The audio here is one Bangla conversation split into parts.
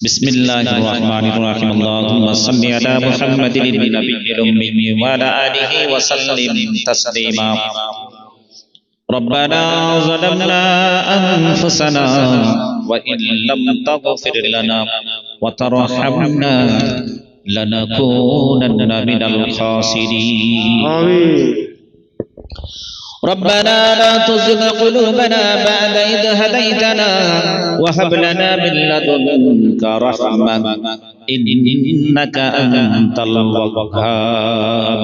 بسم الله الرحمن الرحيم. اللهم صل على محمد النبي الأمي وعلى آله وسلم تسليما. ربنا ظلمنا أنفسنا وإن لم تغفر لنا وترحمنا لنكونن من الخاسرين. آمين. ربنا لا تزغ قلوبنا بعد إذ هديتنا وهب لنا من لدنك رحمة إنك أنت الوهاب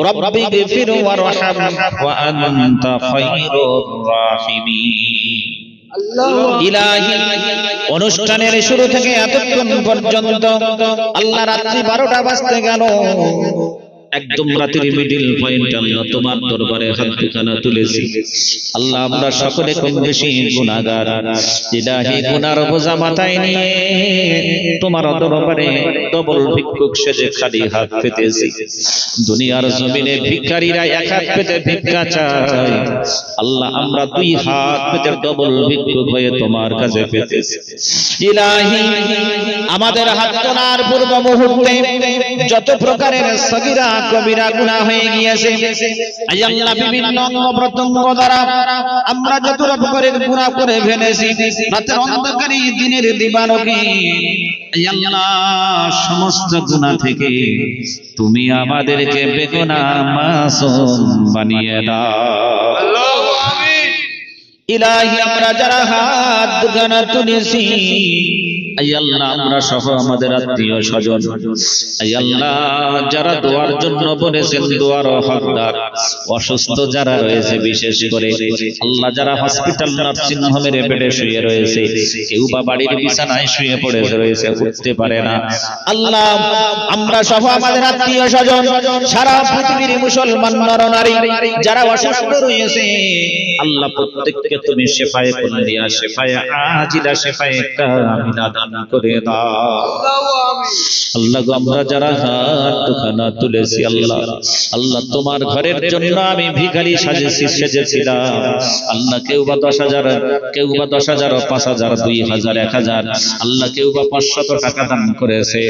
رب اغفر وارحم وأنت خير الراحمين ইলাহি অনুষ্ঠানের শুরু থেকে এতক্ষণ পর্যন্ত আল্লাহ রাত্রি বারোটা বাজতে গেল একদম রাতের মিডিল পয়েন্ট আল্লাহ তোমার দরবারে হাত দুখানা তুলেছি। আল্লাহ আমরা সকলে কম বেশি গুণাগার ইলাহি গুনার বোঝা মাথায় নিয়ে তোমার দরবারে ডবল ভিক্ষুক সেজে খালি হাত পেতেছি। দুনিয়ার জমিনে ভিক্ষারীরা এক হাত পেতে ভিক্ষা চায়। আল্লাহ আমরা দুই হাত পেতে ডবল ভিক্ষুক হয়ে তোমার কাছে পেতেছি। ইলাহি, আমাদের হাত তোলার পূর্ব মুহূর্তে যত প্রকারের সগিরা কবিরা হয়ে গিয়েছে। বিভিন্ন অঙ্গ প্রত্যঙ্গ দ্বারা আমরা যত করে ফেলেছি দিনের সমস্ত গুনাহ থেকে তুমি আমাদেরকে বেগুনা মাসুম বানিয়ে দাও। ইলাহি, আমরা যারা হাত দুখানা তুলেছি। স্বজন। উঠতে পারে না। আল্লাহ, আমরা সহ আমাদের আত্মীয় স্বজন, সারা পৃথিবীর মুসলমান যারা অসুস্থ রয়েছে, আল্লাহ প্রত্যেককে তুমি শেফায়ে কুল্লিয়া শেফায়ে আজিলা শেফায়ে কামিলা দান করে দাও। আল্লাহ গো, আমরা যারা হাত দুখানা তুলেছি, আল্লাহ। আল্লাহ, তোমার ঘরের জন্য আমি ভিখারি সাজেছি, সেজেছিলাম। আল্লাহ, কেউ বা দশ হাজার, কেউ বা দশ হাজার, পাঁচ হাজার, দুই হাজার, এক হাজার। আল্লাহ, কেউ বা পাঁচশত টাকা দান করেছে।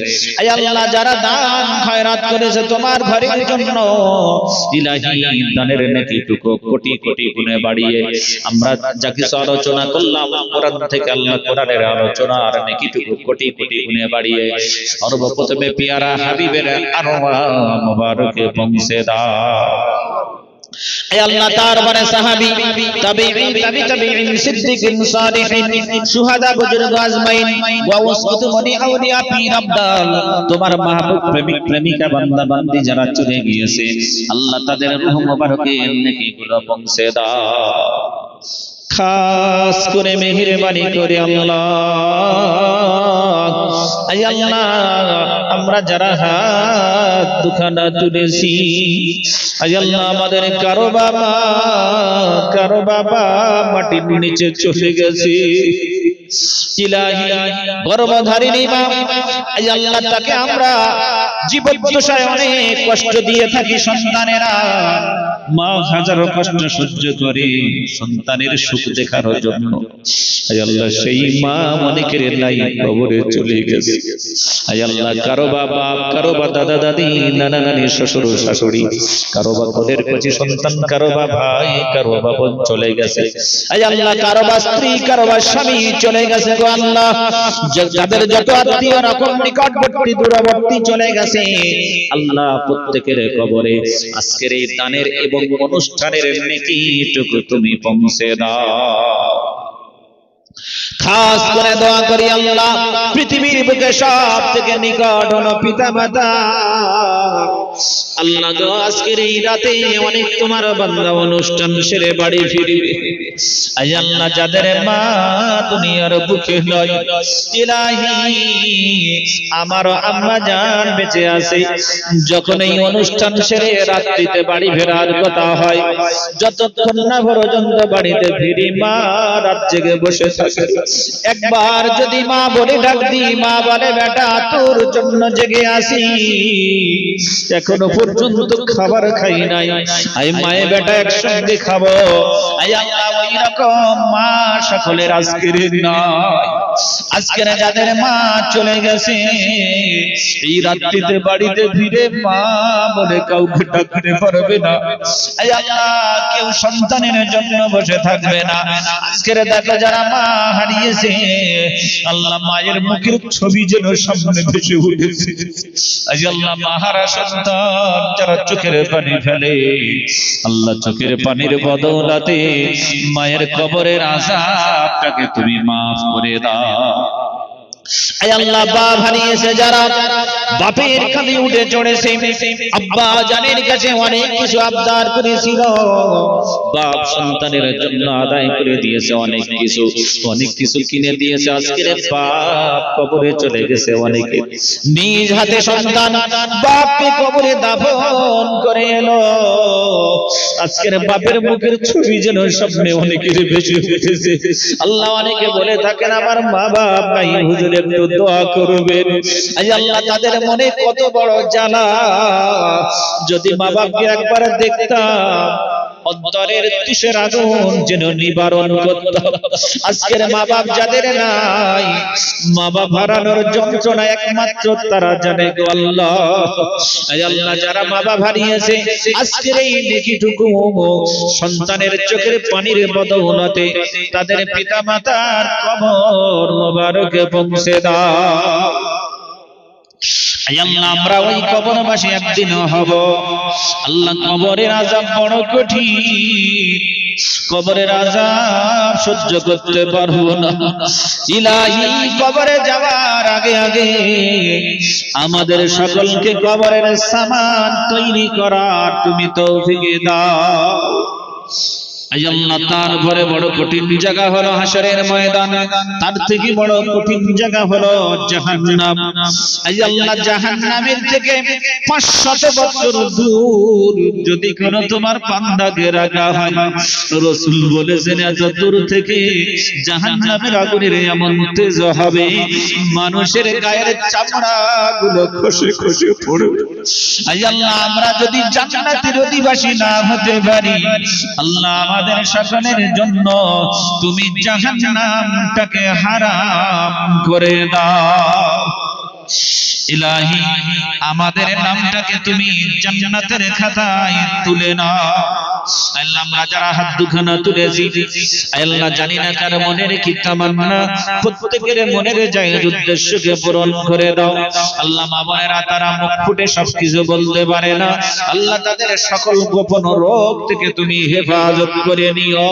আল্লাহ, যারা দান খয়রাত করেছে, তোমার ঘরের জন্য ইলাহি দানের নেকিটুকু কোটি কোটি গুণে বাড়িয়ে আমরা যা কিছু আলোচনা করলাম, কোরআন থেকে আল্লাহ কোরআনের আলোচনা আর নেকিটুকু কোটি কোটি গুণে বাড়িয়ে সর্বপ্রথমে পিয়ারা হাবিবের আনোয়া আল্লাহ তোমার মাহবুব প্রেমিক, প্রেমিকা, বান্দা, বান্দি যারা চলে গিয়েছে, আল্লাহ তাদের খাস করে মেহেরবানি করে আল্লাহ। আল্লাহ আমরা যারা হাত দুখানা তুলেছি আল্লাহ আমাদের কারও বাবা কারও বাবা মাটির নিচে চলে গেছে। ইলাহি, গর্ভধারিণী মা তাকে আমরা জীবদ্দশায় অনেক কষ্ট দিয়ে থাকি সন্তানেরা। মা হাজারো কষ্ট সহ্য করে, সন্তানের সুখ দেখার জন্য। সেই মা অনেকের নাই কবরে চলে গেছে। আল্লাহ, কারও বা বাপ কারও বা দাদা, দাদি, নানা, নানি, শ্বশুর, শাশুড়ি, কারও বা কোলের কচি সন্তান, কারও বা ভাই, কারও বা বোন চলে গেছে। আল্লাহ, কারও বা স্ত্রী, কারও বা স্বামী চলে গেছে গো আল্লাহ। যাদের যত আত্মীয় রকম নিকটবর্তী, দূরবর্তী চলে গেছে। আল্লাহ প্রত্যেকের কবরে আজকের এই দানের এবং অনুষ্ঠানের নেকিটুকু তুমি পৌঁছে দাও। খাস করে দোয়া করি আল্লাহ, পৃথিবীর বুকে সব থেকে নিকট হলো পিতা মাতা আল্লাহ গো আজকের এই রাতে অনেক তোমার বান্দা অনুষ্ঠান সেরে বাড়ি ফিরবে। আই আল্লাহ, যাদের মা দুনিয়ার বুকে আমার আম্মা জান বেঁচে আছে। যখন এই অনুষ্ঠান সেরে রাত্রিতে বাড়ি ফেরার কথা হয়, যতক্ষণ না পর্যন্ত বাড়িতে ফিরি, মা রাত জেগে বসে থাকে। একবার যদি মা বলে ডাক দি মা বলে, বেটা, তোর জন্য জেগে আসি এখনও পর্যন্ত খাবার খাই নাই। আই মায়ে বেটা একসঙ্গে খাব। আই আল্লাহ ওই রকম মা সকলের আজকের নয় আজকের যাদের মা চলে গেছে। এই রাত্রিতে বাড়িতে ফিরে মা বলে কাউকে ডাকতে পারবে না। কেউ সন্তানের জন্য বসে থাকবে না। আজকের দেখো যারা মা হারিয়েছে, আল্লাহ মায়ের মুখের ছবি যেন সামনে ভেসে উঠেছে। আজ আল্লাহ, মাহারা সন্তান যারা চোখের পানি ফেলে, আল্লাহ চোখের পানির বদৌলাতে মায়ের কবরের আজাবটাকে তুমি মাফ করে দাও। বাপ সন্তানের জন্য আদায় করে দিয়েছে অনেক কিছু। অনেক কিছু কিনে দিয়েছে বাপ। চলে গেছে অনেকে। নিজ হাতে সন্তান বাপকে কবরে দাফন করে এলো। আজকের বাপের মুখের ছবি যেন স্বপ্নে অনেকের বেশি উঠেছে। আল্লাহ অনেকে বলে থাকেন, আমার মা বাপ নাই, হুজুর একটু দোয়া করবেন। আজ আল্লাহ তাদের মনে কত বড় জানা যদি মা বাপকে একবার দেখতাম অন্তরের তুষের আগুন যেন নিবারণ আজকের মা বাপ যাদের নাই মা বাপ হারানোর যন্ত্রণা একমাত্র তারা জানে আল্লাহ। আল্লাহ, যারা মা বাপ হারিয়েছে, আজকের এই নেকিটুকু সন্তানের চোখের পানির বদৌলতে তাদের পিতা মাতার কবর মোবারকে পৌঁছে দাও। আল্লাহ আমরা ওই কবরবাসী একদিনও হব। আল্লাহ কবরের আজাব বড় কঠিন। কবরের আজাব সহ্য করতে পারব না। ইলাহি কবরে যাওয়ার আগে আগে আমাদের সকলকে কবরের সামান তৈরি করার তুমি তৌফিক দাও। তার ঘরে বড় কঠিন জায়গা হলো হাসরের ময়দান। তার থেকে বড় কঠিন জায়গা হলো জাহান্নাম। আই আল্লাহ জাহান্নামের থেকে 500 বছর দূর যদি কোন তোমার বান্দাকে রাখা হয়। রাসূল বলেছেন এত দূর থেকে জাহান্নামের আগুনের এমন তেজ হবে, মানুষের গায়ের চামড়া গুলো খসে খসে পড়বে আমরা যদি জান্নাতের অধিবাসী না হতে পারি, আল্লাহ আমাদের সকলের জন্য তুমি জাহান্নামটাকে হারাম করে দাও। ইলাহি, আমাদের নামটাকে তুমি জান্নাতের খাতায় তুলে নাও। আল্লাহ, আমরা যারা হাত দুখানা তুলেছি, আল্লাহ জানি না কার মনের কি তামান্না, প্রত্যেকের মনের জায়ের উদ্দেশ্যকে পূরণ করে দাও। আল্লাহ, মা বোনেরা, তারা মুখ ফুটে সবকিছু বলতে পারে না। আল্লাহ, তাদের সকল গোপন রোগ থেকে তুমি হেফাজত করে নিও।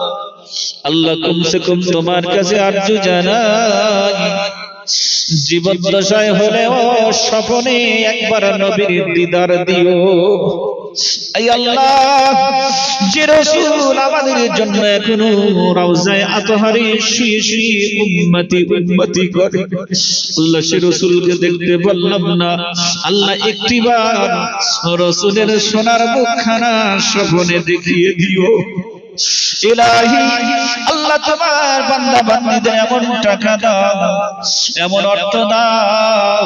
আল্লাহ কমসে কম তোমার কাছে আর্য জানাই। জীবন দশায় হলেও স্বপনে একবার নবীর দিদার দিও। এই আল্লাহ, যে রসুল আমাদের জন্য এখনও রওজায় আতহারে শুয়ে শুয়ে উম্মতি উম্মতি করে। আল্লাহ সে রসুলকে দেখতে বললাম না। আল্লাহ একটিবার রসুলের সোনার মুখখানা স্বপনে দেখিয়ে দিও। ইলাহি, আল্লাহ তোমার বান্দা, বান্দীদের এমন টাকা দাও, এমন অর্থ দাও।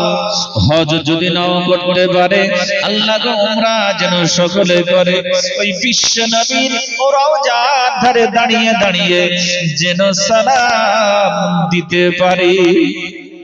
হজ যদি নাও করতে পারে, আল্লাহ গো উমরা যেন সকলে করে। ওই বিশ্ব নবীর রওজার ধারে দাঁড়িয়ে দাঁড়িয়ে যেন সালাম দিতে পারে।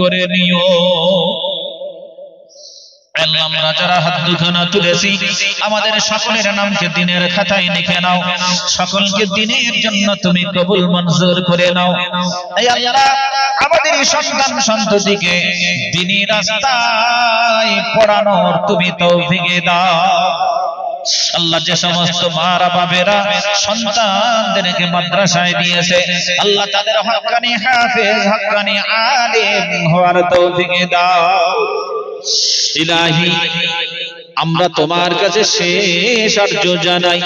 করে নিও। আমরা যারা হাত দুখানা তুলেছি, আমাদের সকলের নামকে দিনের খাতায় লিখে নাও। সকলকে দিনের জন্য তুমি কবুল মঞ্জুর করে নাও। আমাদের সন্তান সন্ততিকে তুমি দাও। আল্লাহ যে সমস্ত মারা বাবেরা সন্তানদেরকে মাদ্রাসায় দিয়েছে, আল্লাহ তাদের হক্কানি হাফেজ হক্কানি আলেম হওয়ার তৌফিকে দাও। ইলাহি, আমরা তোমার কাছে শেষ আর্য জানাই,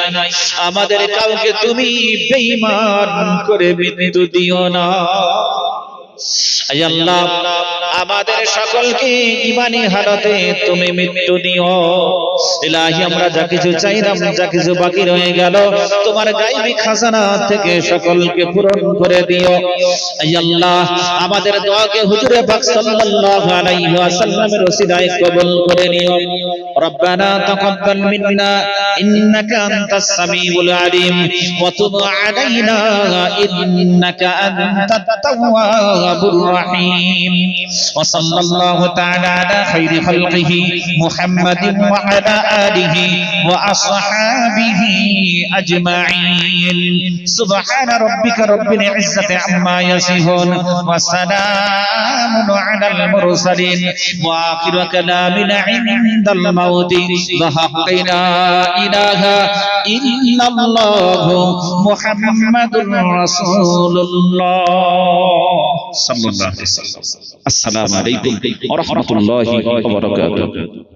আমাদের কাউকে তুমি বেঈমান করে মৃত্যু দিও না। আল্লাহ, আমাদের সকলকে ইমানি হারাতে তুমি মৃত্যু দিও। ইলাহি, আমরা যা কিছু চাইলাম যা কিছু বাকি রয়ে গেল, তোমার গাইবি খাজানা থেকে সকলকে পূরণ করে দিও। আল্লাহ, আমাদের দোয়াকে হুজুরে পাক সাল্লাল্লাহু আলাইহি ওয়াসাল্লামের ওসিলায় কবুল করে নিও। রব্বানা তাকাব্বাল মিন্না, ইন্নাকা আনতাস সামিউল আলিম, ওয়া তুব আলাইনা, ইন্নাকা আনতাত তাওয়াবুর রাহিম। ওয়া সাল্লাল্লাহু তাআলা আলা খাইরি খালকিহি মুহাম্মাদিন ওয়া আলা آله وأصحابه أجمعين سبحان ربك رب العزة عما يصفون وسلام على المرسلين وآخر كلامنا عند الموت بحق لا إله إلا الله محمد رسول الله صلى الله عليه وسلم السلام عليكم ورحمة الله وبركاته